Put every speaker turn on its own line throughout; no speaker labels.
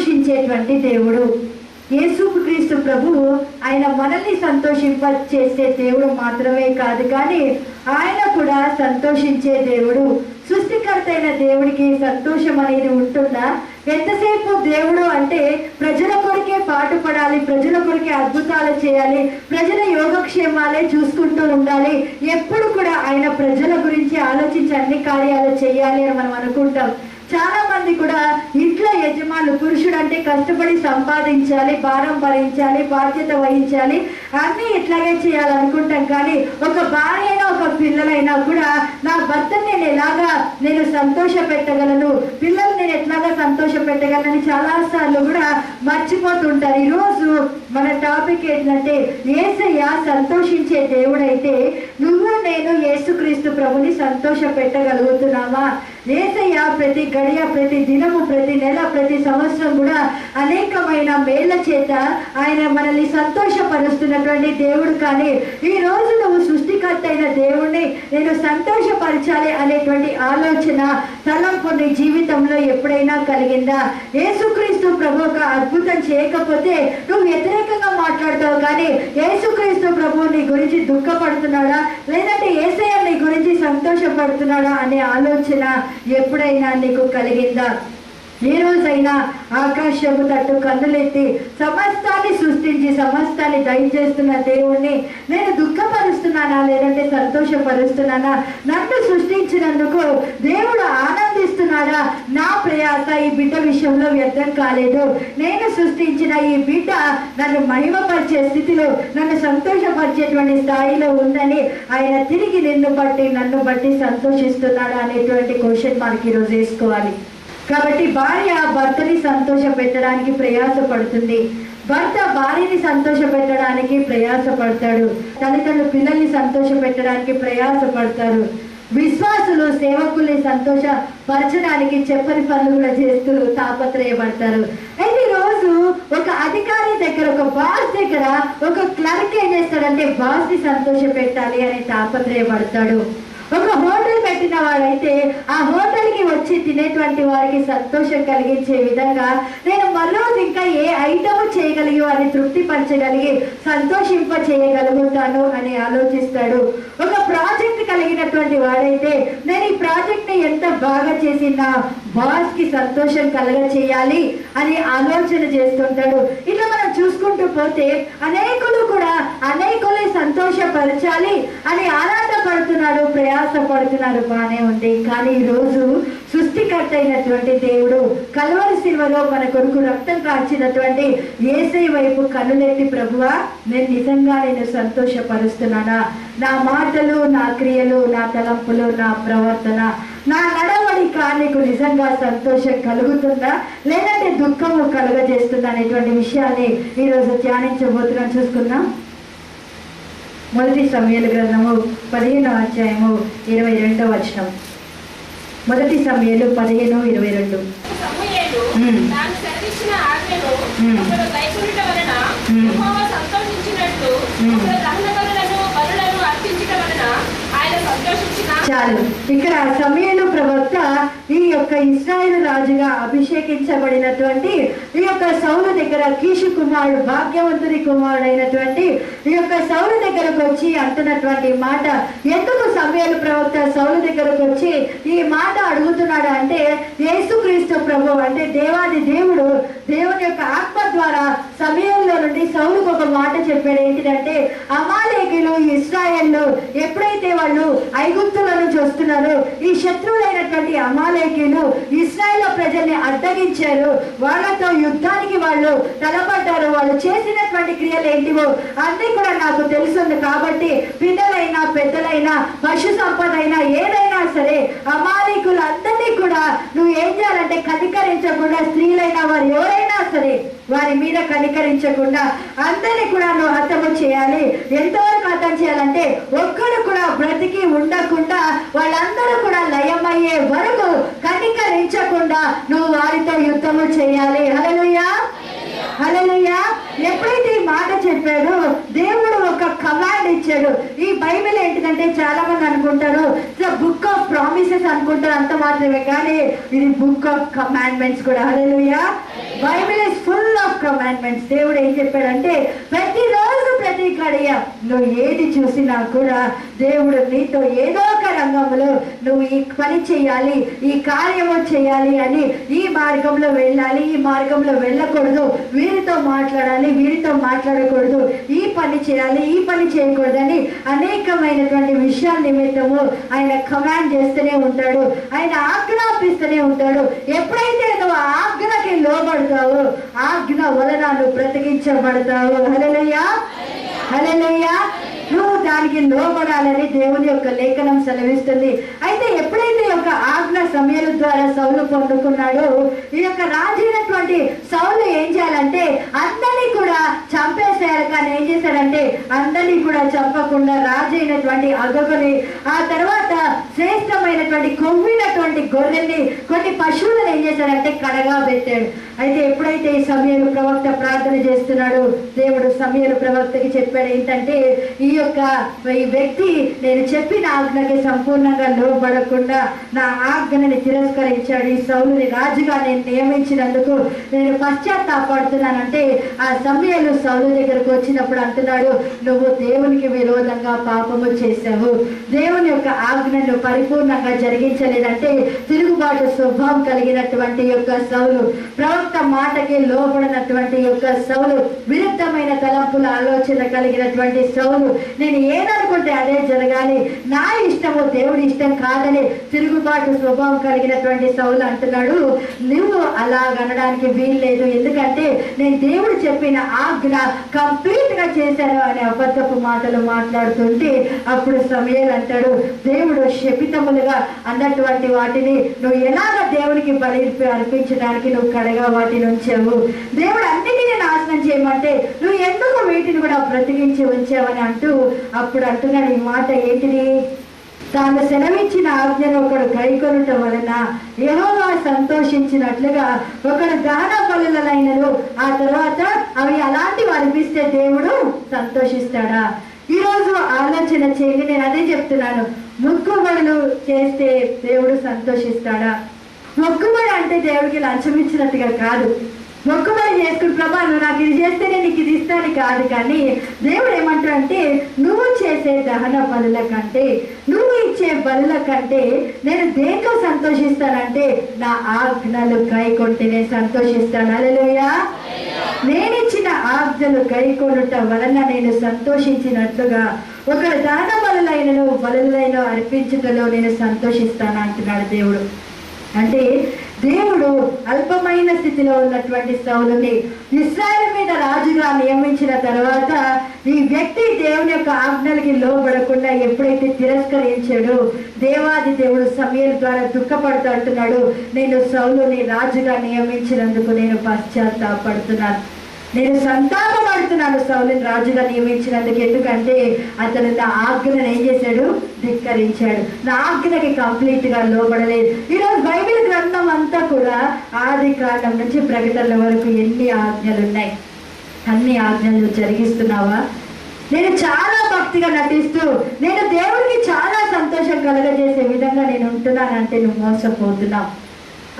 సంతోషించేటువంటి దేవుడు. యేసుక్రీస్తు ప్రభు ఆయన మనల్ని సంతోషింప చేసే దేవుడు మాత్రమే కాదు కానీ ఆయన కూడా సంతోషించే దేవుడు. సృష్టికర్త అయిన దేవుడికి సంతోషం అనేది ఉంటుందా? ఎంతసేపు దేవుడు అంటే ప్రజల పాటు పాటుపడాలి ప్రజల కొరికే అద్భుతాలు చేయాలి ప్రజల యోగక్షేమాలే చూసుకుంటూ ఉండాలి. ఎప్పుడు కూడా ఆయన ప్రజల గురించి ఆలోచించి అన్ని కార్యాలు చేయాలి అని మనం అనుకుంటాం. చాలా మంది కూడా ఇంట్లో యజమానులు పురుషుడు అంటే కష్టపడి సంపాదించాలి భారం భరించాలి బాధ్యత వహించాలి అన్ని ఇట్లాగే చేయాలనుకుంటాం. కానీ ఒక భార్య అయినా ఒక పిల్లలైనా కూడా నా భర్త నేను ఎలాగా నేను సంతోష పెట్టగలను పిల్లలు నేను ఎట్లాగా సంతోష పెట్టగలను చాలా సార్లు కూడా మర్చిపోతుంటారు. ఈరోజు మన టాపిక్ ఏంటంటే ఏసయ్య సంతోషించే దేవుడైతే నువ్వు నేను యేసుక్రీస్తు ప్రభుని సంతోష పెట్టగలుగుతున్నావా ఏసయ్య ప్రతి గడియ ప్రతి దినము ప్రతి నెల ప్రతి సంవత్సరం కూడా అనేకమైన మేళ్ళ చేత ఆయన మనల్ని సంతోషపరుస్తున్నటువంటి దేవుడు. కానీ ఈ రోజు నువ్వు సృష్టికర్త అయిన దేవుణ్ణి నేను సంతోషపరచాలి అనేటువంటి ఆలోచన తలంపు నీ జీవితంలో ఎప్పుడైనా కలిగిందా? యేసుక్రీస్తు ప్రభు ఒక అద్భుతం చేయకపోతే నువ్వు వ్యతిరేకంగా మాట్లాడతావు కానీ యేసుక్రీస్తు ప్రభు నీ గురించి దుఃఖపడుతున్నాడా? లేదంటే ఏసయ్య నీ గురించి సంతోషపడుతున్నాడా అనే ఆలోచన ఎప్పుడైనా నీకు కలిగిందా? ఏ రోజైనా ఆకాశము తట్టు కన్నులెత్తి సమస్తాన్ని సృష్టించి సమస్తాన్ని దయచేస్తున్న దేవుణ్ణి నేను దుఃఖపరుస్తున్నానా? లేదంటే సంతోషపరుస్తున్నానా? నన్ను సృష్టించినందుకు దేవుడు ఆనందిస్తున్నాడా? నా ప్రయాస ఈ బిడ్డ విషయంలో వ్యర్థం కాలేదు. నేను సృష్టించిన ఈ బిడ్డ నన్ను మహిమపరిచే స్థితిలో నన్ను సంతోషపరిచేటువంటి స్థాయిలో ఉందని ఆయన తిరిగి నిన్ను బట్టి నన్ను బట్టి సంతోషిస్తున్నాడా అనేటువంటి క్వశ్చన్ మనకి ఈరోజు వేసుకోవాలి. కాబట్టి భార్య భర్తని సంతోష పెట్టడానికి ప్రయాసపడుతుంది. భర్త భార్యని సంతోష పెట్టడానికి ప్రయాసపడతాడు. తల్లిదండ్రులు పిల్లల్ని సంతోష పెట్టడానికి ప్రయాసపడతారు. విశ్వాసులు సేవకుల్ని సంతోష పరచడానికి చెప్పని పనులు కూడా చేస్తూ తాపత్రయపడతారు. అయితే రోజు ఒక అధికారి దగ్గర ఒక బాస్ దగ్గర ఒక క్లర్క్ ఏం చేస్తాడంటే బాస్ని సంతోష పెట్టాలి అని తాపత్రయపడతాడు. ఒక హోటల్ పెట్టిన వాడైతే ఆ హోటల్కి వచ్చి తినేటువంటి వారికి సంతోషం కలిగించే విధంగా నేను మరోజు ఇంకా ఏ ఐటమ్ చేయగలిగి వారిని తృప్తిపరచగలిగి సంతోషింప చేయగలుగుతాను అని ఆలోచిస్తాడు. ఒక ప్రాజెక్ట్ కలిగినటువంటి వాడైతే నేను ఈ ప్రాజెక్ట్ని ఎంత బాగా చేసినా బాస్కి సంతోషం కలగ చేయాలి అని ఆలోచన చేస్తుంటాడు. ఇట్లా మనం చూసుకుంటూ పోతే అనేకులు కూడా అనేకులే సంతోషపరచాలి అని ఆరాటపడుతున్నాడు ప్రయాసపడుతున్నారు బాగానే ఉంది. కానీ ఈరోజు సృష్టికర్త అయినటువంటి దేవుడు కలవరి శిల్వలో మన కొరకు రక్తం కాల్చినటువంటి ఏసై వైపు కన్నులెత్తి ప్రభువా నేను నిజంగా నేను సంతోషపరుస్తున్నానా? నా మాటలు నా క్రియలు నా తలంపులు నా ప్రవర్తన నా నడవడిక నీకు నిజంగా సంతోషం కలుగుతుందా? లేదంటే దుఃఖము కలుగజేస్తుందా అనేటువంటి విషయాన్ని ఈరోజు ధ్యానించబోతున్నాం చూసుకుందాం. మొదటి సమయాల గ్రంథము పదిహేనవ అధ్యాయము ఇరవై రెండవ వచనం. మొదటి సమయాలు పదిహేను ఇరవై రెండు.
సమూయేలు
మ్మ్.
తాను సెలవిచ్చిన ఆజ్ఞను
మ్మ్.
ఒకడు గైకొనుట వలన
మ్మ్.
యెహోవా సంతోషించినట్లు
మ్మ్.
ఒకడు దహన బలులను బలులను అర్పించట వలన ఆయన సంతోషించిన
చాలు. ఇక్కడ సమయంలో ప్రవక్త ఈ యొక్క ఇస్రాయేల్ రాజుగా అభిషేకించబడినటువంటి ఈ యొక్క సౌలు దగ్గర కీషు కుమారుడు భాగ్యవంతుని కుమారుడైనటువంటి ఈ యొక్క సౌలు దగ్గరకు వచ్చి అంటున్నటువంటి మాట ఎందుకు సమయలు ప్రవక్త సౌలు దగ్గరకు వచ్చి ఈ మాట అడుగుతున్నాడు అంటే యేసుక్రీస్తు ప్రభు అంటే దేవాది దేవుడు దేవుని యొక్క ఆత్మ ద్వారా సమయంలో నుండి సౌలుకు ఒక మాట చెప్పాడు. ఏంటిదంటే అమాలేకులు ఇస్రాయల్లో ఎప్పుడైతే వాళ్ళు ఐగుప్తుల నుంచి వస్తున్నారో ఈ శత్రువులైనటువంటి అమాలేకులు ఇస్రాయల్ ప్రజల్ని అడ్డగించారు. వాళ్ళతో యుద్ధానికి వాళ్ళు తలపడ్డారు. వాళ్ళు చేసినటువంటి క్రియలు ఏంటివో అన్ని కూడా నాకు తెలుసుంది. కాబట్టి పిల్లలైనా పెద్దలైనా పశు సంపద అయినా ఏదైనా సరే అమాలికులు అందరినీ కూడా నువ్వు ఏం చేయాలంటే కనికరించకుండా స్త్రీలైనా వారు ఎవరైనా సరే వారి మీద కనికరించకుండా అందరినీ కూడా నువ్వు హతము చేయాలి. ఎంతవరకు హతం చేయాలంటే ఒక్కడు కూడా బ్రతికి ఉండకుండా వాళ్ళందరూ కూడా లయమయ్యే వరకు కనికరించకుండా నువ్వు వారితో యుద్ధము చేయాలి. హల్లెలూయా. హల్లెలూయా. ఎప్పుడైతే ఈ మాట చెప్పాడు దేవుడు ఒక కమాండ్ ఇచ్చాడు. ఈ బైబిల్ ఏంటిదంటే చాలా మంది అనుకుంటారు బుక్ ఆఫ్ ప్రామిసెస్ అనుకుంటారు అంత మాత్రమే కానీ ఇది బుక్ ఆఫ్ కమాండ్మెంట్స్ కూడా. Hallelujah. Bible is full of commandments దేవుడు ఏం చెప్పాడంటే ప్రతిరోజు ప్రతి కడియ నువ్వు ఏది చూసినా కూడా దేవుడు నీతో ఏదో ఒక రంగంలో నువ్వు ఈ పని చేయాలి ఈ కార్యము చేయాలి అని ఈ మార్గంలో వెళ్ళాలి ఈ మార్గంలో వెళ్ళకూడదు. వీరితో మాట్లాడాలి వీరితో మాట్లాడకూడదు. ఈ పని చేయాలి ఈ పని చేయకూడదని అనేకమైనటువంటి విషయాల నిమిత్తము ఆయన కమాండ్ చేస్తూనే ఉంటాడు. ఆయన ఆజ్ఞాపిస్తూనే ఉంటాడు. ఎప్పుడైతే నువ్వు ఆజ్ఞకి లోబడతావో ఆజ్ఞ వలన నువ్వు బ్రతికించబడతావు. హలలయ్యా హలలయ్యా నువ్వు దానికి లోబడాలని దేవుని యొక్క లేఖనం సెలవిస్తుంది. అయితే ఎప్పుడైతే ఒక యొక్క ఆజ్ఞ సమయాల ద్వారా సౌలు పొందుకున్నాడో ఈ యొక్క రాజైనటువంటి సౌలు ఏం చేయాలంటే అందరినీ కూడా చంపేశారు కానీ ఏం చేశాడంటే అందరినీ కూడా చంపకుండా రాజైనటువంటి అగొకని ఆ తర్వాత శ్రేష్టమైనటువంటి కొవ్వినటువంటి గొర్రెల్ని కొన్ని పశువులను ఏం చేశాడంటే కడగా పెట్టాడు. అయితే ఎప్పుడైతే ఈ సమయంలో ప్రవక్త ప్రార్థన చేస్తున్నాడు దేవుడు సమయంలో ప్రవక్తకి చెప్పాడు ఏంటంటే ఈ యొక్క ఈ వ్యక్తి నేను చెప్పిన ఆజ్ఞకి సంపూర్ణంగా లోపడకుండా నా ఆజ్ఞని తిరస్కరించాడు. ఈ సౌలుని రాజుగా నేను నియమించినందుకు నేను పశ్చాత్తాపడుతున్నానంటే ఆ సమయంలో సౌలు దగ్గరకు వచ్చినప్పుడు అంటున్నాడు నువ్వు దేవునికి విరోధంగా పాపము చేశావు. దేవుని యొక్క ఆజ్ఞను పరిపూర్ణంగా జరిగించలేదంటే తిరుగుబాటు స్వభావం కలిగినటువంటి యొక్క సౌలు ప్రవక్త మాటకి లోపడినటువంటి యొక్క సౌలు విరుద్ధమైన తలంపుల ఆలోచన కలిగినటువంటి సౌలు నేను ఏదనుకుంటే అదే జరగాలి. నా ఇష్టము దేవుడి ఇష్టం కాదని తిరుగుబాటు స్వభావం కలిగినటువంటి సౌలు అంటున్నాడు. నువ్వు అలా అనడానికి వీల్లేదు. ఎందుకంటే నేను దేవుడు చెప్పిన ఆజ్ఞ కంప్లీట్గా చేశాను అనే అబద్ధపు మాటలు మాట్లాడుతుంటే అప్పుడు సమయాలు అంటాడు దేవుడు శపితములుగా అన్నటువంటి వాటిని నువ్వు ఎలాగ దేవునికి బలి అర్పించడానికి నువ్వు కడగా వాటిని ఉంచావు? దేవుడు అన్నిటినీ నాశనం చేయమంటే నువ్వు ఎందుకు వీటిని కూడా బ్రతికించి ఉంచావని అంటూ అప్పుడు అంటున్నాడు ఈ మాట ఏంటిది? తాను సెలవిచ్చిన ఆజ్ఞను ఒకడు కైకొనటం వలన యెహోవా సంతోషించినట్లుగా ఒకడు దహన పనులైనను ఆ తర్వాత అవి అలాంటివి అనిపిస్తే దేవుడు సంతోషిస్తాడా? ఈరోజు ఆలోచన చేయండి నేను అదే చెప్తున్నాను. మొక్కుబడులు చేస్తే దేవుడు సంతోషిస్తాడా? మొక్కుబడి అంటే దేవుడికి లంచం ఇచ్చినట్టుగా కాదు. మొక్కుబడి చేసుకుని ప్రభా నువ్వు నాకు ఇది చేస్తేనే నీకు ఇది ఇస్తాను కాదు కానీ దేవుడు ఏమంటాడంటే నువ్వు చేసే దహన బలుల కంటే నువ్వు ఇచ్చే బలుల కంటే నేను దేంట్లో సంతోషిస్తానంటే నా ఆజ్ఞలు కై నేను సంతోషిస్తాను. అలెలుయా నేను ఇచ్చిన ఆజ్ఞలు కైకొనుట వలన నేను సంతోషించినట్లుగా ఒక దాన బలులైనను బలులైన అర్పించుటలో నేను సంతోషిస్తాను అంటున్నాడు దేవుడు. అంటే దేవుడు అల్పమైన స్థితిలో ఉన్నటువంటి సౌలుని ఇస్రాయల్ మీద రాజుగా నియమించిన తర్వాత ఈ వ్యక్తి దేవుని యొక్క ఆజ్ఞలకి లోబడకుండా ఎప్పుడైతే తిరస్కరించాడో దేవాది దేవుడు సమయం ద్వారా దుఃఖపడుతూ అంటున్నాడు నేను సౌలుని రాజుగా నియమించినందుకు నేను పశ్చాత్తాపడుతున్నాను. నేను సంతాపపడుతున్నాను సౌలిని రాజుగా నియమించినందుకు. ఎందుకంటే అతను నా ఆజ్ఞను ఏం చేశాడు? ధిక్కరించాడు. నా ఆజ్ఞకి కంప్లీట్గా లోబడలేదు. ఈరోజు బైబిల్ గ్రంథం అంతా కూడా ఆది కాలం నుంచి ప్రకటనల వరకు ఎన్ని ఆజ్ఞలు ఉన్నాయి అన్ని ఆజ్ఞలు జరిగిస్తున్నావా? నేను చాలా భక్తిగా నటిస్తూ నేను దేవుడికి చాలా సంతోషం కలగజేసే విధంగా నేను ఉంటున్నానంటే నువ్వు మోసపోతున్నావు.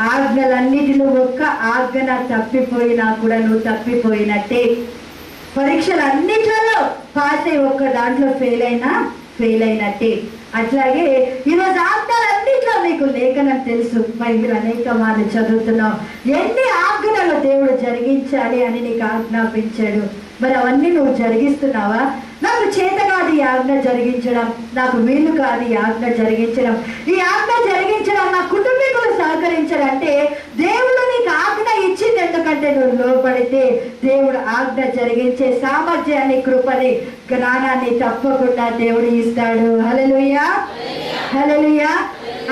ఆజ్ఞలన్నిటిలో ఒక్క ఆజ్ఞ తప్పిపోయినా కూడా నువ్వు తప్పిపోయినట్టే. పరీక్షలన్నిటిలో పాస్ అయ్యి ఒక్క దాంట్లో ఫెయిల్ అయినా ఫెయిల్ అయినట్టే. అట్లాగే ఈరోజు ఆజ్ఞలన్నిట్లో నీకు లేఖనం తెలుసు. బైబిల్ అనేక మార్లు చదువుతున్నావు. ఎన్ని ఆజ్ఞలు దేవుడు జరిగించాలి అని నీకు ఆజ్ఞాపించాడు. మరి అవన్నీ నువ్వు జరిగిస్తున్నావా? నాకు చేత కాదు ఈ ఆజ్ఞ జరిగించడం నాకు వీలు కాదు ఈ ఆజ్ఞ జరిగించడం. ఈ ఆజ్ఞ జరిగించడం నా కుటుంబీకులు సహకరించాలంటే దేవుడు నీకు ఆజ్ఞ ఇచ్చింది ఎందుకంటే నువ్వు లోపడితే దేవుడు ఆజ్ఞ జరిగించే సామర్థ్యాన్ని కృపని జ్ఞానాన్ని తప్పకుండా దేవుడు ఇస్తాడు. హల్లెలూయా! హల్లెలూయా!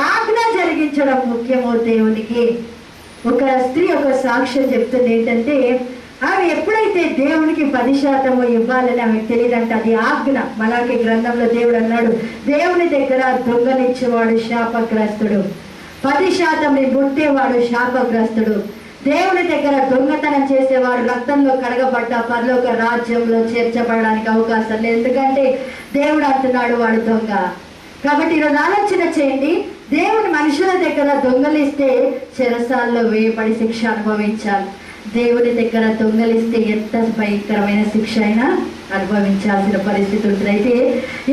ఆజ్ఞ జరిగించడం ముఖ్యమో దేవునికి. ఒక స్త్రీ ఒక సాక్ష్యం చెప్తుంది ఏంటంటే ఆమె ఎప్పుడైతే దేవునికి పది శాతము ఇవ్వాలని ఆమెకు తెలియదంటే అది ఆజ్ఞ. మలాకి గ్రంథంలో దేవుడు అన్నాడు దేవుని దగ్గర దొంగనిచ్చేవాడు శాపగ్రస్తుడు. పది శాతం ముట్టేవాడు శాపగ్రస్తుడు. దేవుని దగ్గర దొంగతనం చేసేవాడు రక్తంలో కడగబడ్డ పరలోక రాజ్యంలో చేర్చబడడానికి అవకాశం లేదు. ఎందుకంటే దేవుడు అంటున్నాడు వాడు దొంగ. కాబట్టి ఈరోజు ఆలోచన చేయండి. దేవుని మనుషుల దగ్గర దొంగలిస్తే చెరసాల్లో వేయబడి శిక్ష అనుభవించాలి. దేవుడి దగ్గర దొంగలిస్తే ఎంత భయంకరమైన శిక్ష అయినా అనుభవించాల్సిన పరిస్థితి ఉంటుంది. అయితే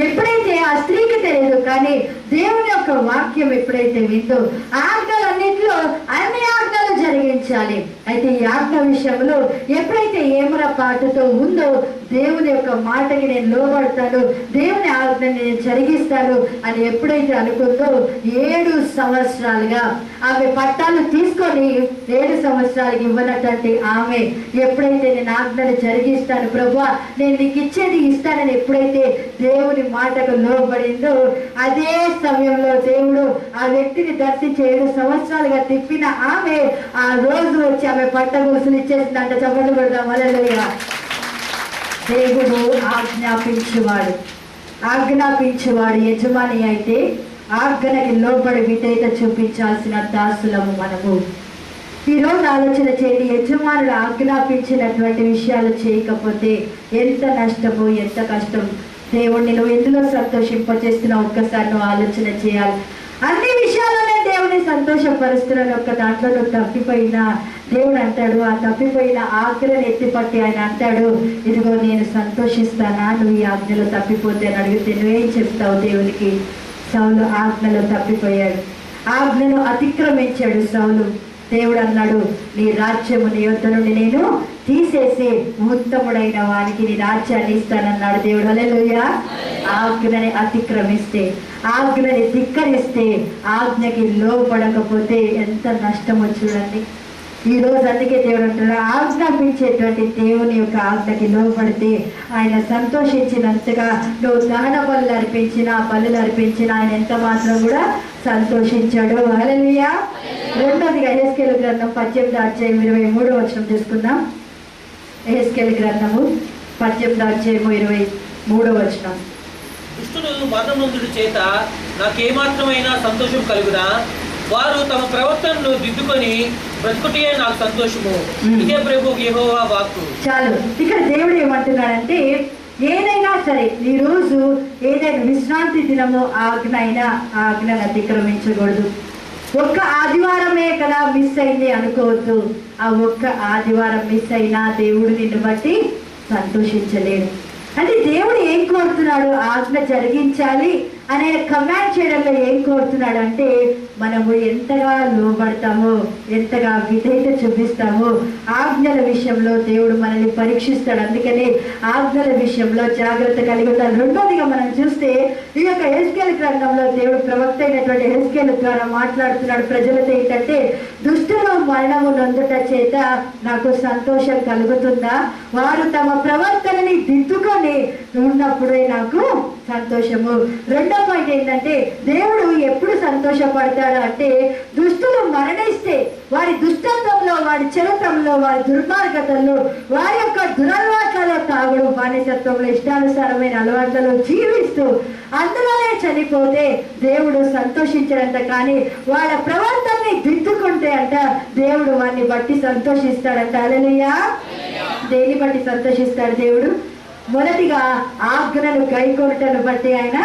ఎప్పుడైతే ఆ స్త్రీకి తెలియదు కానీ దేవుని యొక్క వాక్యం ఎప్పుడైతే విందో ఆజ్ఞలన్నింటిలో అన్ని ఆజ్ఞలు జరిగించాలి. అయితే ఈ ఆజ్ఞ విషయంలో ఎప్పుడైతే ఏమర పాటుతో ఉందో దేవుని యొక్క మాటకి నేను లోబడతాను దేవుని ఆజ్ఞని నేను జరిగిస్తాను అని ఎప్పుడైతే అనుకుందో ఏడు సంవత్సరాలుగా ఆమె పట్టాలు తీసుకొని ఏడు సంవత్సరాలకి ఇవ్వనటువంటి ఆమె ఎప్పుడైతే నేను ఆజ్ఞను జరిగిస్తాను ప్రభు నేను నీకు ఇచ్చేది ఇస్తానని ఎప్పుడైతే దేవుని మాటకు లోబడిందో అదే సమయంలో దేవుడు ఆ వ్యక్తిని దర్శించి ఏడు సంవత్సరాలుగా తిప్పిన ఆమె ఆ రోజు వచ్చి ఆమె పంట గొలుసులు ఇచ్చేసిందంట. చెప్పండి కొడదాం. మొదలుగా దేవుడు ఆజ్ఞాపించేవాడు. ఆజ్ఞాపించేవాడు యజమాని అయితే ఆజ్ఞకి లోబడి విధేయత చూపించాల్సిన దాసులము మనము. ఈ రోజు ఆలోచన చేయండి. యజమానులు ఆజ్ఞాపించినటువంటి విషయాలు చేయకపోతే ఎంత నష్టమో ఎంత కష్టం? దేవుణ్ణి నువ్వు ఎందులో సంతోషింపచేస్తున్నావు ఒక్కసారి నువ్వు ఆలోచన చేయాలి. అన్ని విషయాల్లోనే దేవుని సంతోషపరుస్తున్నాను ఒక్క దాంట్లో నువ్వు తప్పిపోయినా దేవుడు అంటాడు ఆ తప్పిపోయిన ఆజ్ఞలను ఎత్తిపట్టి ఆయన అంటాడు ఇదిగో నేను సంతోషిస్తానా? నువ్వు ఈ ఆజ్ఞలో తప్పిపోతే అని అడిగితే నువ్వేం చెప్తావు దేవునికి? సౌలు ఆజ్ఞలో తప్పిపోయాడు. ఆజ్ఞను అతిక్రమించాడు సౌలు. దేవుడు అన్నాడు నీ రాజ్యము నీ యొద్ద నుండి నేను తీసేసి ఉత్తముడైన వానికి నీ రాజ్యాన్ని ఇస్తానన్నాడు దేవుడు. అలెలుయ్య ఆజ్ఞని అతిక్రమిస్తే ఆజ్ఞని ధిక్కరిస్తే ఆజ్ఞకి లోపడకపోతే ఎంత నష్టమో చూడండి. ఈ రోజు అందుకే దేవుడు అంటున్నాడు ఆజ్ఞాపించేటువంటి దేవుని యొక్క ఆజ్ఞకి లోపడితే ఆయన సంతోషించినంతగా నువ్వు దహన బలు అర్పించిన బలులు అర్పించిన ఆయన ఎంత మాత్రం కూడా సంతోషించాడు. అలలియా రెండోదిగా ఎస్కేల్ గ్రంథం పద్దెనిమిది అధ్యాయం ఇరవై మూడో వచనం చూసుకుందాం ఎస్కేల్ గ్రంథము పద్దెనిమిది అధ్యాయము ఇరవై మూడో వచనం.
దుష్టుడు మరణముందుడి చేత నాకేమాత్రమైనా సంతోషం కలుగునా? వారు తమ ప్రవర్తనను దిద్దుకొని బ్రతుకుటే నాకు సంతోషము. ఇదే ప్రభు యెహోవా వాక్కు.
చాలు. ఇక్కడ దేవుడు ఏమంటున్నాడంటే ఏదైనా సరే ఈ రోజు ఏదైనా విశ్రాంతి దినము ఆజ్ఞ అయినా ఆజ్ఞను అతిక్రమించకూడదు. ఒక్క ఆదివారమే కదా మిస్ అయింది అనుకోవద్దు. ఆ ఒక్క ఆదివారం మిస్ అయినా దేవుడు నిన్ను బట్టి సంతోషించలేడు. అంటే దేవుడు ఏం కోరుతున్నాడు? ఆజ్ఞ జరిగించాలి అనే కమాండ్ చేయడంలో ఏం కోరుతున్నాడు అంటే మనము ఎంతగా లోబడతామో ఎంతగా విధేయత చూపిస్తామో ఆజ్ఞల విషయంలో దేవుడు మనల్ని పరీక్షిస్తాడు. అందుకనే ఆజ్ఞల విషయంలో జాగ్రత్త కలిగి ఉంటాడు రెండోదిగా మనం చూస్తే ఈ యొక్క హెస్కేల్ గ్రంథంలో దేవుడు ప్రవక్త అయినటువంటి హెస్కేల్ ద్వారా మాట్లాడుతున్నాడు. ప్రజలతో ఏంటంటే దుష్టులు మరణము నొందుట చేత నాకు సంతోషం కలుగుతుందా? వారు తమ ప్రవర్తనని దిద్దుకొని ఉన్నప్పుడే నాకు సంతోషము. రెండో పాయింట్ ఏంటంటే దేవుడు ఎప్పుడు సంతోషపడతాడు అంటే దుష్టులు మరణిస్తే వారి దుష్టత్వంలో వారి చరిత్రంలో వారి దుర్మార్గతల్లో వారి యొక్క దురలవాట్లలో తాగుడు బానిసత్వంలో ఇష్టానుసారమైన అలవాట్లలో జీవిస్తూ అందులోనే చనిపోతే దేవుడు సంతోషించడంత కానీ వాళ్ళ ప్రవర్తనని దిద్దుకుంటే అంట దేవుడు వారిని బట్టి సంతోషిస్తాడంట. అలలియా దేని బట్టి సంతోషిస్తాడు దేవుడు? మొదటిగా ఆజ్ఞను గైకొనటను బట్టి ఆయన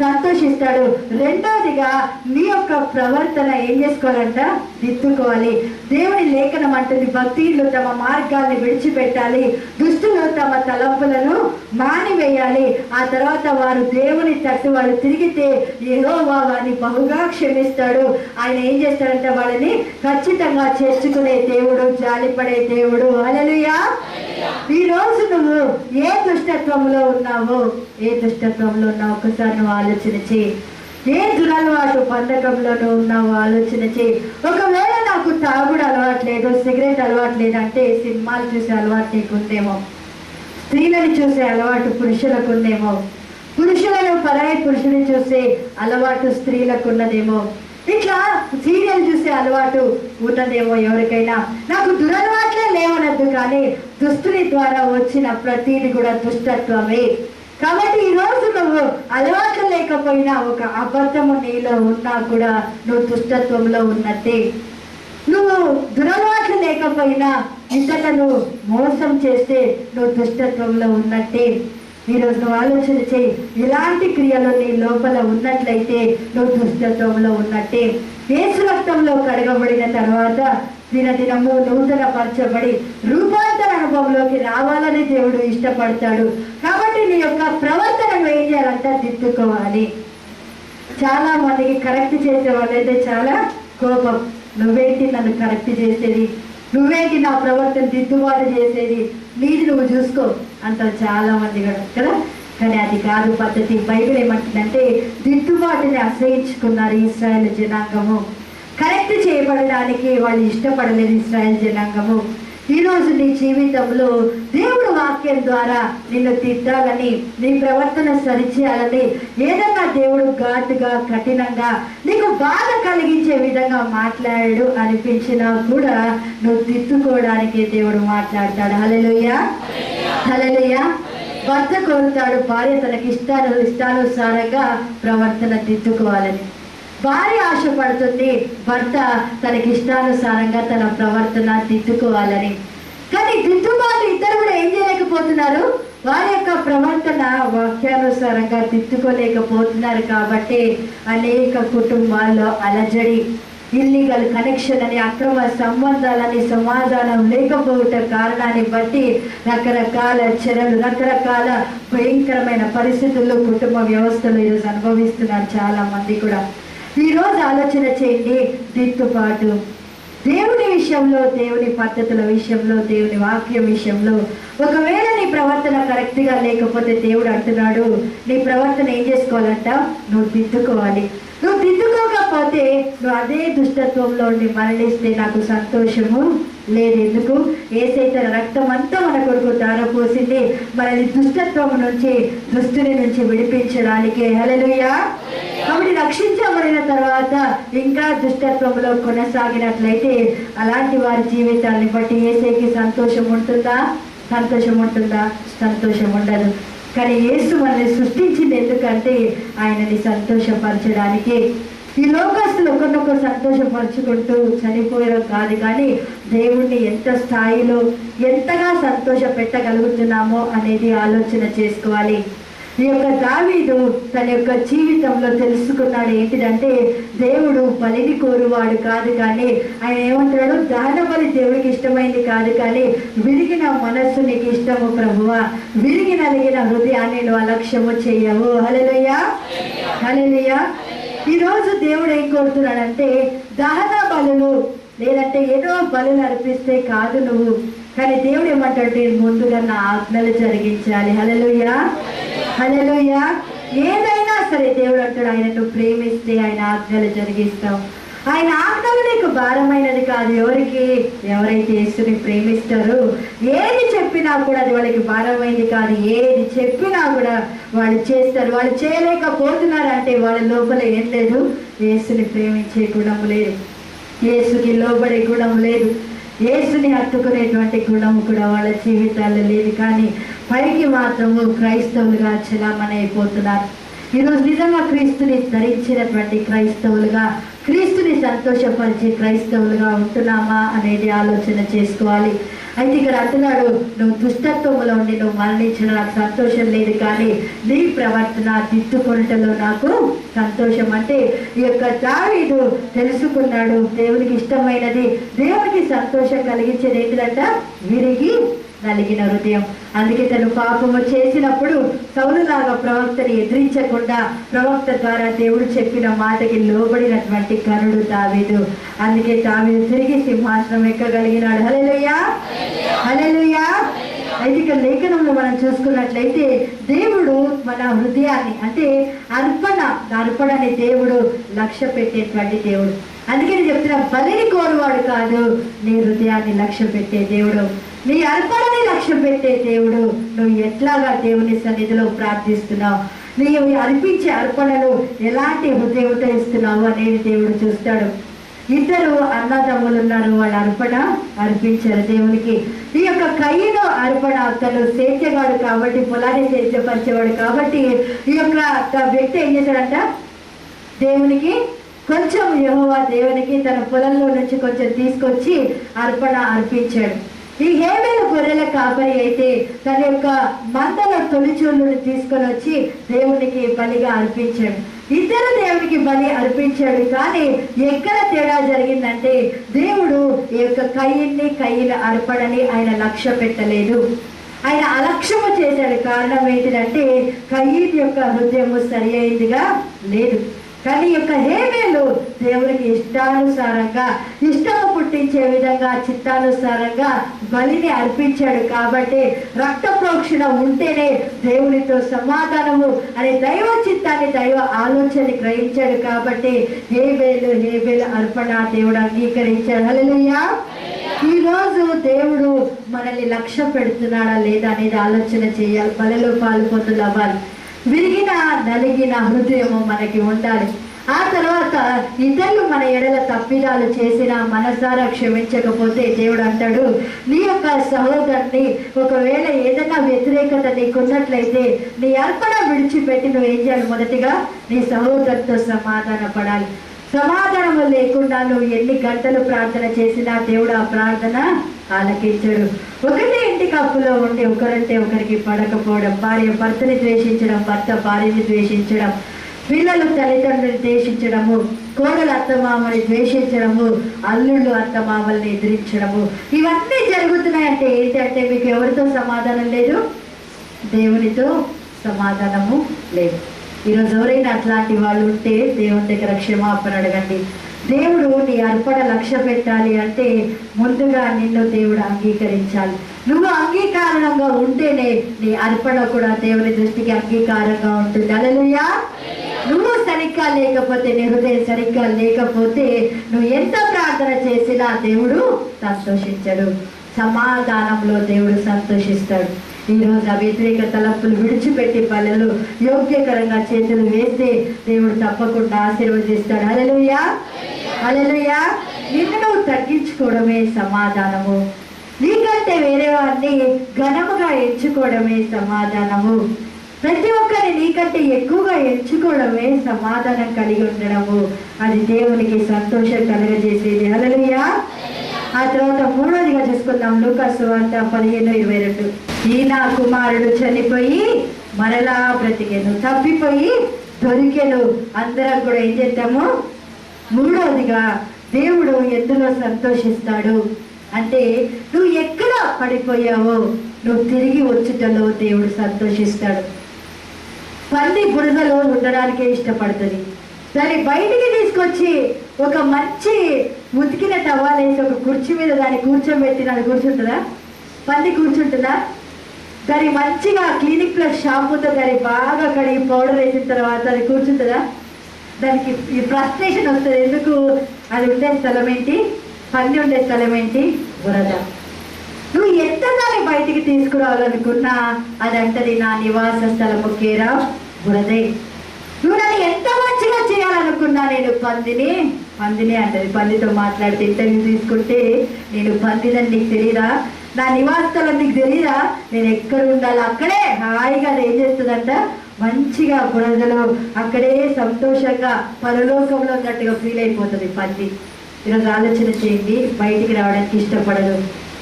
సంతోషిస్తాడు. రెండవదిగా నీ యొక్క ప్రవర్తన ఏం చేసుకోవాలంట? దిద్దుకోవాలి దేవుని లేఖనం అంటుంది భక్తులు తమ మార్గాల్ని విడిచిపెట్టాలి. దుష్టులు తమ తలంపులను మానివేయాలి. ఆ తర్వాత వారు దేవుని తట్టు వారు తిరిగితే ఏదో వారిని బహుగా క్షమిస్తాడు. ఆయన ఏం చేస్తాడంటే వాళ్ళని ఖచ్చితంగా చేర్చుకునే దేవుడు జాలిపడే దేవుడు. అలలుయా ఈ రోజు నువ్వు ఏ దుష్టత్వంలో ఉన్నావో ఏ దుష్టత్వంలో ఉన్నావు ఒకసారి నువ్వు ఆలోచన చేయి. ఏ దురలవాటు బంధకంలో ఉన్నావు ఆలోచన చేయి. ఒకవేళ నాకు తాగుడు అలవాటు లేదు సిగరెట్ అలవాటు లేదంటే సినిమాలు చూసే అలవాటు నీకు ఉందేమో స్త్రీలను చూసే అలవాటు పురుషులకు ఉందేమో పురుషులను పరాయి పురుషుని చూసే అలవాటు స్త్రీలకు ఉన్నదేమో ఇట్లా సీరియల్ చూసే అలవాటు ఉన్నదేమో ఎవరికైనా. నాకు దురలవాట్లే లేవనద్దు కానీ దుస్తుని ద్వారా వచ్చిన ప్రతిది కూడా దుష్టత్వమే. కాబట్టి ఈ రోజు నువ్వు అలవాటు లేకపోయినా ఒక అబద్ధము నీలో ఉన్నా కూడా నువ్వు దుష్టత్వంలో ఉన్నట్టే. నువ్వు దురలవాట్లు లేకపోయినా ఇతరులను మోసం చేస్తే నువ్వు దుష్టత్వంలో ఉన్నట్టే. ఈరోజు నువ్వు ఆలోచన చేయి ఇలాంటి క్రియలు నీ లోపల ఉన్నట్లయితే నువ్వు దుష్టత్వంలో ఉన్నట్టే. ఏసు రక్తంలో కడగబడిన తర్వాత దినదినము నూతన పరచబడి రూపాంతర అనుభవంలోకి రావాలని దేవుడు ఇష్టపడతాడు. కాబట్టి నీ యొక్క ప్రవర్తన ఏం చేయాలంటే దిద్దుకోవాలి. చాలా మందికి కరెక్ట్ చేసే వాళ్ళైతే చాలా కోపం. నువ్వేంటి నన్ను కరెక్ట్ చేసేది? నువ్వేంటి నా ప్రవర్తన దిద్దుబాటు చేసేది? నీది నువ్వు చూసుకో. అంటారు చాలా మంది కూడా కదా. కానీ అది కాదు పద్ధతి. బైబిల్ ఏమంటుందంటే దిద్దుబాటుని ఆశ్రయించుకున్నారు ఇస్రాయల్ జనాంగము. కరెక్ట్ చేయబడడానికి వాళ్ళు ఇష్టపడలేదు ఇస్రాయల్ జనాంగము. ఈ రోజు నీ జీవితంలో దేవుడు వాక్యం ద్వారా నిన్ను తిట్టాలని నీ ప్రవర్తన సరిచేయాలని ఏదైనా దేవుడు ఘాటుగా కఠినంగా నీకు బాధ కలిగించే విధంగా మాట్లాడాడు అనిపించినా కూడా నువ్వు తిట్టుకోవడానికి దేవుడు మాట్లాడతాడు. హలెలుయ్య హలెలుయ్య భర్త కోరుతాడు. భార్య తనకి ఇష్టాను ఇష్టానుసారంగా ప్రవర్తన దిద్దుకోవాలని భార్య ఆశపడుతుంది భర్త తనకి ఇష్టానుసారంగా తన ప్రవర్తన దిద్దుకోవాలని. కానీ దిద్దుబాటు ఇద్దరు కూడా ఏం చేయలేకపోతున్నారు? వారి యొక్క ప్రవర్తన వాక్యానుసారంగా దిద్దుకోలేకపోతున్నారు కాబట్టి అనేక కుటుంబాల్లో అలజడి ఇల్లీగల్ కనెక్షన్ అని అక్రమ సంబంధాలని సమాధానం లేకపోవట కారణాన్ని బట్టి రకరకాల చర్యలు రకరకాల భయంకరమైన పరిస్థితుల్లో కుటుంబ వ్యవస్థలు ఈరోజు అనుభవిస్తున్నారు చాలా మంది కూడా. ఈ రోజు ఆలోచన చేయండి దిద్దుబాటు దేవుని విషయంలో దేవుని పద్ధతుల విషయంలో దేవుని వాక్యం విషయంలో ఒకవేళ నీ ప్రవర్తన కరెక్ట్గా లేకపోతే దేవుడు అంటున్నాడు నీ ప్రవర్తన ఏం చేసుకోవాలంట? నువ్వు దిద్దుకోవాలి. నువ్వు దిద్దుకోకపోతే నువ్వు అదే దుష్టత్వంలో ఉండి మరణిస్తే నాకు సంతోషము లేదు. ఎందుకు? ఏసైతే రక్తం అంతా మన కొడుకు దారపోసింది మనల్ని దుష్టత్వం నుంచి దుష్టుని నుంచి విడిపించడానికి. హల్లెలూయా. కాబట్టి రక్షించబడిన తర్వాత ఇంకా దుష్టత్వంలో కొనసాగినట్లయితే అలాంటి వారి జీవితాన్ని బట్టి ఏసైకి సంతోషం ఉంటుందా? సంతోషం ఉంటుందా సంతోషం ఉండదు కానీ యేసు మనల్ని సృష్టించింది ఎందుకంటే ఆయనని సంతోషపరచడానికి. ఈ లోకస్తులు ఒకరినొకరు సంతోషపరచుకుంటూ చనిపోయడం కాదు కానీ దేవుణ్ణి ఎంత స్థాయిలో ఎంతగా సంతోష పెట్టగలుగుతున్నామో అనేది ఆలోచన చేసుకోవాలి. ఈ యొక్క దావీదు తన యొక్క జీవితంలో తెలుసుకున్నాడు ఏంటిదంటే దేవుడు బలిని కోరువాడు కాదు కానీ ఆయన ఏమంటాడు? దహన బలి దేవుడికి ఇష్టమైంది కాదు కానీ విరిగిన మనస్సు నీకు ఇష్టము ప్రభువా. విరిగి నలిగిన హృదయాన్ని నువ్వు అలక్ష్యము చేయవు. హలెలుయ్యా హలెలుయ్యా ఈరోజు దేవుడు ఏం కోరుతున్నాడంటే దహన బలులు లేదంటే ఏదో బలులు అర్పిస్తే కాదు నువ్వు. కానీ దేవుడు ఏమంటాడు? ముందుగా నా ఆజ్ఞలు జరిగించాలి. హలెలుయ్యా హల్లెలూయా. ఏదైనా సరే దేవుడు అంటాడు ఆయన నువ్వు ప్రేమిస్తే ఆయన ఆజ్ఞలు జరిగిస్తావు ఆయన ఆజ్ఞలు నీకు భారమైనది కాదు. ఎవరికి? ఎవరైతే యేసుని ప్రేమిస్తారో ఏది చెప్పినా కూడా అది వాళ్ళకి భారమైంది కాదు. ఏది చెప్పినా కూడా వాళ్ళు చేస్తారు. వాళ్ళు చేయలేకపోతున్నారు అంటే వాళ్ళ లోపల ఏం లేదు. యేసుని ప్రేమించే గుణం లేదు. యేసుకి లోబడే గుణం లేదు. యేసుని హత్తుకునేటువంటి గుణము కూడా వాళ్ళ జీవితాల్లో లేదు కానీ పైకి మాత్రము క్రైస్తవులుగా చలామణైపోతున్నారు. ఈరోజు నిజంగా క్రీస్తుని ధరించినటువంటి క్రైస్తవులుగా క్రీస్తుని సంతోషపరిచే క్రైస్తవులుగా ఉంటున్నామా అనేది ఆలోచన చేసుకోవాలి. అయితే ఇక్కడ అంటున్నాడు నువ్వు దుష్టత్వములో ఉండి నువ్వు మరణించిన నాకు సంతోషం లేదు కానీ నీ ప్రవర్తన దిద్దుకొనటంలో నాకు సంతోషం. అంటే ఈ యొక్క దావీదు తెలుసుకున్నాడు దేవునికి ఇష్టమైనది దేవునికి సంతోషం కలిగించేది ఏంటిదంట? విరిగి నలిగిన హృదయం. అందుకే తను పాపము చేసినప్పుడు సౌలులాగా ప్రవక్తని ఎదిరించకుండా ప్రవక్త ద్వారా దేవుడు చెప్పిన మాటకి లోబడినటువంటి కరుడు దావీదు. అందుకే దావీదు తిరిగి సింహాసనం ఎక్కగలిగినాడు. హల్లెలూయా! హల్లెలూయా! అయితే ఇక లేఖనంలో మనం చూసుకున్నట్లయితే దేవుడు మన హృదయాన్ని అంటే అర్పణ అర్పణని దేవుడు లక్ష్య పెట్టేటువంటి దేవుడు. అందుకే నేను చెప్తున్నా బలిని కోరువాడు కాదు. నీ హృదయాన్ని లక్ష్య పెట్టే దేవుడు. నీ అర్పణని లక్ష్యం పెట్టే దేవుడు. నువ్వు ఎట్లాగా దేవుని సన్నిధిలో ప్రార్థిస్తున్నావు? నీవు అర్పించే అర్పణలు ఎలాంటి హృదయంతో ఇస్తున్నావు అనేది దేవుడు చూస్తాడు. ఇద్దరు అన్నదమ్ములు ఉన్నారు వాళ్ళ అర్పణ అర్పించారు దేవునికి. ఈ యొక్క కయ్యను అర్పణ అతను సేద్యగాడు కాబట్టి పొలాన్ని సేద్యపరిచేవాడు కాబట్టి ఈ యొక్క వ్యక్తి ఏం చేశాడంట? దేవునికి కొంచెం యహోవా దేవునికి తన పొలంలో నుంచి కొంచెం తీసుకొచ్చి అర్పణ అర్పించాడు. ఈ హేబేలు గొర్రెల కాపరి అయితే తన యొక్క మందల తొలిచూళ్ళను తీసుకొని వచ్చి దేవునికి బలిగా అర్పించాడు. ఇద్దరు దేవునికి బలి అర్పించాడు కానీ ఎక్కడ తేడా జరిగిందంటే దేవుడు ఈ యొక్క కయ్యిని కయ్యిల అర్పణని ఆయన లక్ష్య పెట్టలేదు. ఆయన అలక్ష్యము చేశాడు. కారణం ఏంటిదంటే కయ్యి యొక్క హృదయము సరి అయిందిగా లేదు. కానీ యొక్క హేమేలు దేవునికి ఇష్టానుసారంగా ఇష్టము పుట్టించే విధంగా చిత్తానుసారంగా బలిని అర్పించాడు కాబట్టి రక్త ప్రోక్షణ ఉంటేనే దేవునితో సమాధానము అనే దైవ చిత్తాన్ని దైవ ఆలోచన గ్రహించాడు కాబట్టి హేబేలు హేబేలు అర్పణ దేవుడు అంగీకరించాడు. ఈ రోజు దేవుడు మనల్ని లక్ష్య పెడుతున్నాడా లేదా అనేది ఆలోచన చేయాలి. బలలో పాల్పొందులు అవ్వాలి విరిగిన నలిగిన హృదయము మనకి ఉండాలి. ఆ తర్వాత ఇతరులు మన ఎడల తప్పిదాలు చేసిన మనసారా క్షమించకపోతే దేవుడు అంటాడు నీ యొక్క సహోదరుని ఒకవేళ ఏదైనా వ్యతిరేకత నీకున్నట్లయితే నీ అర్పణ విడిచిపెట్టి నువ్వు ఏం చేయాలి? మొదటిగా నీ సహోదరుతో సమాధాన పడాలి సమాధానము లేకుండా నువ్వు ఎన్ని గంటలు ప్రార్థన చేసినా దేవుడు ఆ ప్రార్థన ఆలకించడు ఒకటే ఇంటి కప్పులో ఉండి ఒకరంటే ఒకరికి పడకపోవడం భార్య భర్తని ద్వేషించడం భర్త భార్యని ద్వేషించడం పిల్లలు తల్లిదండ్రులు ద్వేషించడము కోడలు అత్తమామని ద్వేషించడము అల్లుళ్ళు అత్తమామల్ని ఎదిరించడము. ఇవన్నీ జరుగుతున్నాయంటే ఏంటంటే మీకు ఎవరితో సమాధానం లేదు? దేవునితో సమాధానము లేదు. ఈరోజు ఎవరైనా అట్లాంటి వాళ్ళు ఉంటే దేవుని దగ్గర క్షమాపణ అడగండి. దేవుడు నీ అర్పణ లక్ష్య పెట్టాలి అంటే ముందుగా నిన్ను దేవుడు అంగీకరించాలి. నువ్వు అంగీకారంగా ఉంటేనే నీ అర్పణ కూడా దేవుని దృష్టికి అంగీకారంగా ఉంటుంది. అలలుయా నువ్వు సరిగ్గా లేకపోతే నీ హృదయం సరిగ్గా లేకపోతే నువ్వు ఎంత ప్రార్థన చేసినా దేవుడు సంతోషించడు. సమాధానంలో దేవుడు సంతోషిస్తాడు. ఈరోజు ఆ వ్యతిరేక తలపులు విడిచిపెట్టి పల్లెలు యోగ్యకరంగా చేతులు వేస్తే దేవుడు తప్పకుండా ఆశీర్వదిస్తాడు. అలలుయా అలలుయా నిన్ను నువ్వు తగ్గించుకోవడమే సమాధానము. నీకంటే వేరే వారిని ఘనముగా ఎంచుకోవడమే సమాధానము. ప్రతి ఒక్కరిని నీకంటే ఎక్కువగా ఎంచుకోవడమే సమాధానం కలిగి ఉండడము. అది దేవునికి సంతోషం కలగజేసేది. అలలుయా ఆ తర్వాత మూడోదిగా చూసుకుందాం. లూకాసు వార్త పదిహేను ఇరవై రెండు. ఈ నా కుమారుడు చనిపోయి మరలా బ్రతికెను. తప్పిపోయి దొరికెను. అందరం కూడా ఏం చేద్దాము? మూడవదిగా దేవుడు ఎందులో సంతోషిస్తాడు? అంటే నువ్వు ఎక్కడ పడిపోయావో నువ్వు తిరిగి వచ్చుటలో దేవుడు సంతోషిస్తాడు. పంది బురదలో ఉండడానికే ఇష్టపడుతుంది. దాన్ని బయటికి తీసుకొచ్చి ఒక మంచి ఉతికిన టవాల్ వేసి ఒక కుర్చీ మీద దాన్ని కూర్చోబెట్టి అది కూర్చుంటుందా? పంది కూర్చుంటుందా? దాన్ని మంచిగా క్లినిక్ ప్లస్ షాంపూతో దాన్ని బాగా కడిగి పౌడర్ వేసిన తర్వాత అది కూర్చుంటుందా? దానికి ఈ ఫ్రస్ట్రేషన్ వస్తుంది. ఎందుకు? అది ఉండే స్థలం ఏంటి? పంది ఉండే స్థలం ఏంటి? బురద నువ్వు ఎంత దాన్ని బయటికి తీసుకురావాలనుకున్నా అది అంటది నా నివాస స్థలము కేరా బురదే నువ్వు నన్ను ఎంత మంచిగా చేయాలనుకున్నా నేను పందిని? పందిని అంటది. పందితో మాట్లాడితే ఇంటర్వ్యూ తీసుకుంటే నేను పందిదని నీకు తెలియదా నా నివాసాలు నీకు తెలియదా నేను ఎక్కడ ఉండాలి అక్కడే హాయిగా అది ఏం చేస్తుందంట? మంచిగా బురదలో అక్కడే సంతోషంగా పరలోకంలో ఉన్నట్టుగా ఫీల్ అయిపోతుంది పంది. ఈరోజు ఆలోచన చేయండి. బయటికి రావడానికి ఇష్టపడదు.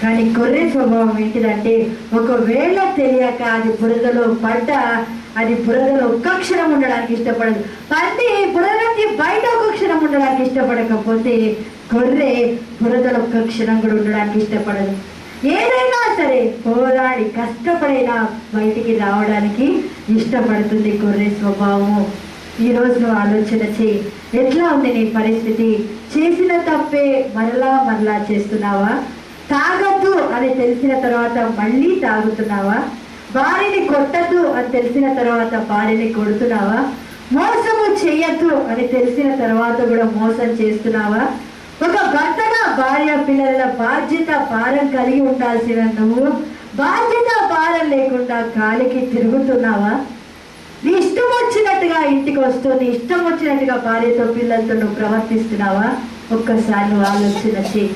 కానీ కొర్రె స్వభావం ఏంటిదంటే ఒకవేళ తెలియక అది బురదలో పడ్డ అది బురదలో ఒక్క క్షణం ఉండడానికి ఇష్టపడదు. పంది బురద నుంచి బయట ఒక క్షణం ఉండడానికి ఇష్టపడకపోతే గొర్రె బురదలో ఒక్క క్షణం కూడా ఉండడానికి ఇష్టపడదు. ఏదైనా సరే పోరాడి కష్టపడైనా బయటికి రావడానికి ఇష్టపడుతుంది గొర్రె స్వభావము ఈ రోజు నువ్వు ఆలోచన చేయి. ఎట్లా ఉంది నీ పరిస్థితి? చేసిన తప్పే మరలా మరలా చేస్తున్నావా? తాగద్దు అని తెలిసిన తర్వాత మళ్ళీ తాగుతున్నావా? భార్యని కొట్టద్దు అని తెలిసిన తర్వాత భార్యని కొడుతున్నావా? మోసము చెయ్యద్దు అని తెలిసిన తర్వాత కూడా మోసం చేస్తున్నావా? ఒక భర్తగా భార్య పిల్లల బాధ్యత భారం కలిగి ఉండాల్సిన నువ్వు బాధ్యత భారం లేకుండా గాలికి తిరుగుతున్నావా? నీ ఇష్టం వచ్చినట్టుగా ఇంటికి వస్తూ నీ ఇష్టం వచ్చినట్టుగా భార్యతో పిల్లలతో నువ్వు ప్రవర్తిస్తున్నావా? ఒక్కసారి నువ్వు ఆలోచన చేయి.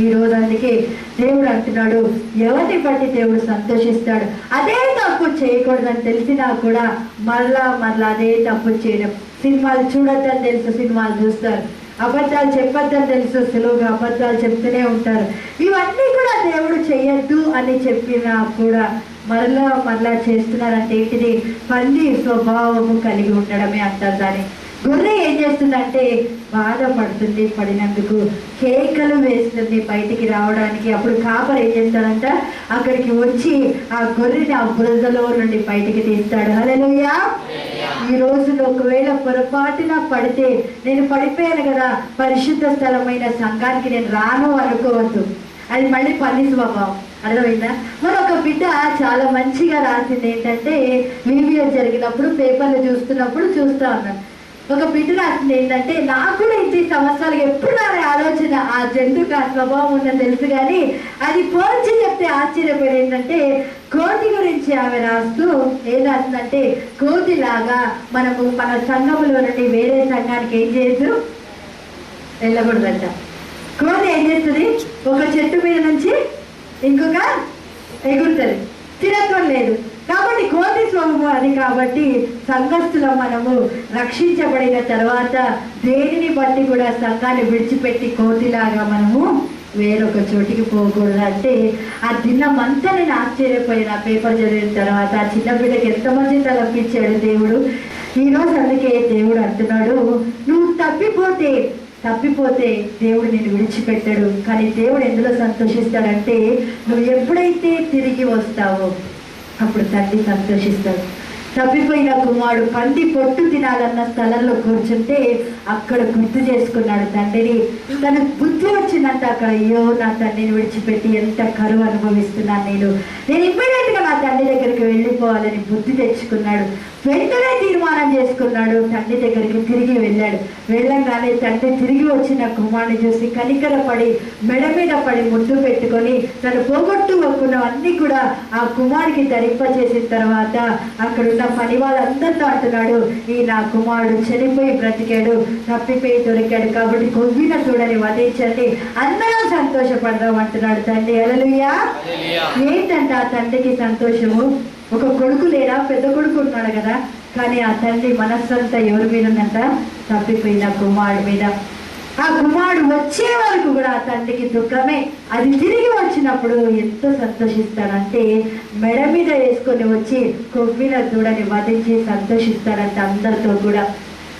ఈ రోజు అందుకే దేవుడు అంటున్నాడు ఎవరిని బట్టి దేవుడు సంతోషిస్తాడు? అదే తప్పు చేయకూడదని తెలిసినా కూడా మరలా మరలా అదే తప్పు చేయడం. సినిమాలు చూడొద్దని తెలుసు సినిమాలు చూస్తారు. అబద్ధాలు చెప్పొద్దని తెలుసు సులువుగా అబద్ధాలు చెప్తూనే ఉంటారు. ఇవన్నీ కూడా దేవుడు చెయ్యొద్దు అని చెప్పినా కూడా మరలా మరలా చేస్తున్నారంటే ఏంటిది? పంది స్వభావము కలిగి ఉండడమే అంటారు దాన్ని. గొర్రె ఏం చేస్తుందంటే బాధపడుతుంది పడినందుకు కేకలు వేస్తుంది బయటికి రావడానికి అప్పుడు కాపర్ ఏం చేస్తాడంట? అక్కడికి వచ్చి ఆ గొర్రెని ఆ బురదలో నుండి బయటికి తీస్తాడు. హలోయా ఈ రోజులో ఒకవేళ పొరపాటున పడితే నేను పడిపోయాను కదా. పరిశుద్ధ స్థలమైన సంఘానికి నేను రాను అనుకోవద్దు. అది మళ్ళీ పని స్వభావం. అర్థమైందా? మరి ఒక బిడ్డ చాలా మంచిగా రాసింది ఏంటంటే వీడియో జరిగినప్పుడు పేపర్లు చూస్తున్నప్పుడు చూస్తా ఉన్నాను. ఒక బిడ్డ రాసింది ఏంటంటే నాకు కూడా సంవత్సరాలు ఎప్పుడు నా ఆలోచన? ఆ జంతువుకి ఆ స్వభావం ఉందని తెలుసు కానీ అది పోల్చి చెప్తే ఆశ్చర్యపోయి ఏంటంటే కోతి గురించి ఆమె రాస్తూ ఏం రాసిందంటే కోతిలాగా మనము మన సంఘములో నుండి వేరే సంఘానికి ఏం చేయొద్దు వెళ్ళకూడదంట. కోతి ఏం చేస్తుంది? ఒక చెట్టు మీద నుంచి ఇంకొక ఎగురుతుంది. స్థిరత్వం లేదు. కాబట్టి కోతి స్వభావం అది కాబట్టి సంఘస్థులం మనము రక్షించబడిన తర్వాత దేనిని బట్టి కూడా సంఘాన్ని విడిచిపెట్టి కోతిలాగా మనము వేరొక చోటికి పోకూడదు అంటే ఆ దినమంతా నేను ఆశ్చర్యపోయిన పేపర్ చదివిన తర్వాత ఆ చిన్న బిడ్డకి ఎంతమంది తలపించాడు దేవుడు? ఈరోజు అందుకే దేవుడు అంటున్నాడు నువ్వు తప్పిపోతే తప్పిపోతే దేవుడు నేను విడిచిపెట్టాడు. కానీ దేవుడు ఎందులో సంతోషిస్తాడంటే నువ్వు ఎప్పుడైతే తిరిగి వస్తావో అప్పుడు తండ్రి సంతోషిస్తాడు తప్పిపోయిన కుమారుడు పంది పొట్టు తినాలన్న స్థలంలో కూర్చుంటే అక్కడ గుర్తు చేసుకున్నాడు తండ్రిని. తనకు బుద్ధి వచ్చిందంట అక్కడ అయ్యో నా తండ్రిని విడిచిపెట్టి ఎంత కరువు అనుభవిస్తున్నాను నేను. నేను ఇమ్మీడియట్గా నా తండ్రి దగ్గరికి వెళ్ళిపోవాలని బుద్ధి తెచ్చుకున్నాడు. వెంటనే తీర్మానం చేసుకున్నాడు. తండ్రి దగ్గరికి తిరిగి వెళ్ళాడు. వెళ్ళంగానే తండ్రి తిరిగి వచ్చిన కుమారుని చూసి కనికరపడి మెడ మీద పడి ముద్దు పెట్టుకొని తను పోగొట్టుకున్నవన్నీ కూడా ఆ కుమారుడికి ధరింపచేసిన తర్వాత అక్కడ ఉన్న పని వాళ్ళందరితో అంటున్నాడు. ఈ నా కుమారుడు చనిపోయి బ్రతికాడు తప్పిపోయి దొరికాడు కాబట్టి కొవ్విన చూడని వధించండి. అందరం సంతోషపడదాం అంటున్నాడు తండ్రి. ఎలలుయా ఏంటంటే ఆ తండ్రికి సంతోషము? ఒక కొడుకు లేడా? పెద్ద కొడుకు ఉన్నాడు కదా. కానీ ఆ తండ్రి మనస్సంతా ఎవరి మీద తప్పిపోయింది తప్పిపోయిన కుమారుడి మీద. ఆ కుమారుడు వచ్చే వరకు కూడా ఆ తండ్రికి దుఃఖమే. అది తిరిగి వచ్చినప్పుడు ఎంతో సంతోషిస్తాడంటే మెడ మీద వేసుకొని వచ్చి కొవ్విన దూడని వధించి సంతోషిస్తాడంట అందరితో కూడా.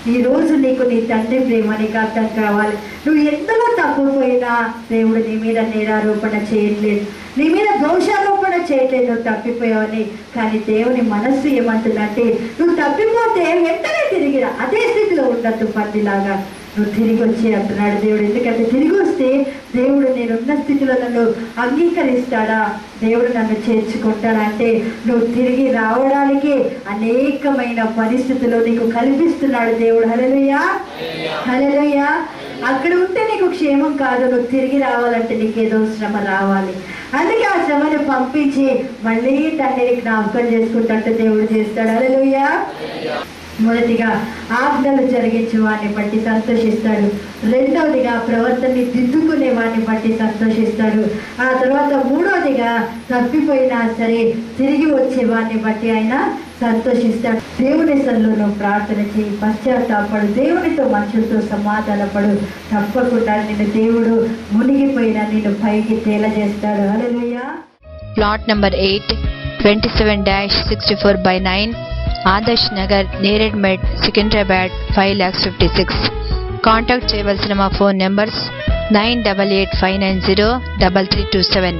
ఈ రోజు నీకు నీ తండ్రి ప్రేమ నీకు అర్థం కావాలి. నువ్వు ఎంతలో తప్పిపోయినా దేవుడు నీ మీద నేరారోపణ చేయట్లేదు. నీ మీద దోషారోపణ చేయట్లేదు. నువ్వు తప్పిపోయావని. కానీ దేవుని మనస్సు ఏమంటుందంటే నువ్వు తప్పిపోతే వెంటనే తిరిగిరా. అదే స్థితిలో ఉండద్దు పందిలాగా. నువ్వు తిరిగి వచ్చి అంటున్నాడు దేవుడు. ఎందుకంటే తిరిగి వస్తే దేవుడు నేనున్న స్థితిలో నన్ను అంగీకరిస్తాడా? దేవుడు నన్ను చేర్చుకుంటాడా? అంటే నువ్వు తిరిగి రావడానికి అనేకమైన పరిస్థితులు నీకు కల్పిస్తున్నాడు దేవుడు. హలలుయా హలలుయా అక్కడ ఉంటే నీకు క్షేమం కాదు. నువ్వు తిరిగి రావాలంటే నీకేదో శ్రమ రావాలి. అందుకే ఆ శ్రమను పంపించి మళ్ళీ తండ్రిని జ్ఞాపకం చేసుకుంటే దేవుడు చేస్తాడు. అలలుయ్యా మొదటిగా ఆజ్ఞలు జరిగించే వాడిని బట్టి సంతోషిస్తాడు. రెండవదిగా ప్రవర్తనని దిద్దుకునే వాడిని బట్టి సంతోషిస్తాడు. ఆ తర్వాత మూడవదిగా తప్పిపోయినా సరే తిరిగి వచ్చే వాడిని బట్టి ఆయన సంతోషిస్తాడు. దేవుని సన్నిధిలో ప్రార్థన చేయి పశ్చాత్తాపడు. దేవునితో మనుషులతో సమాధానపడు. తప్పకుండా నిన్ను దేవుడు మునిగిపోయిన నిన్ను పైకి తేలజేస్తాడు. Hallelujah.
Plot number eight twenty seven dash sixty four by nine. Adarsh Nagar Neredmet Secunderabad five lakhs fifty six. Contact చేయవలసిన మా phone numbers nine double eight five nine zero double three two seven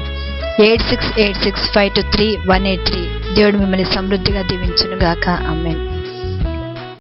eight six eight six five two three one eight three. దేవుడు మిమ్మల్ని సమృద్ధిగా దీవించును గాక అమ్మాయి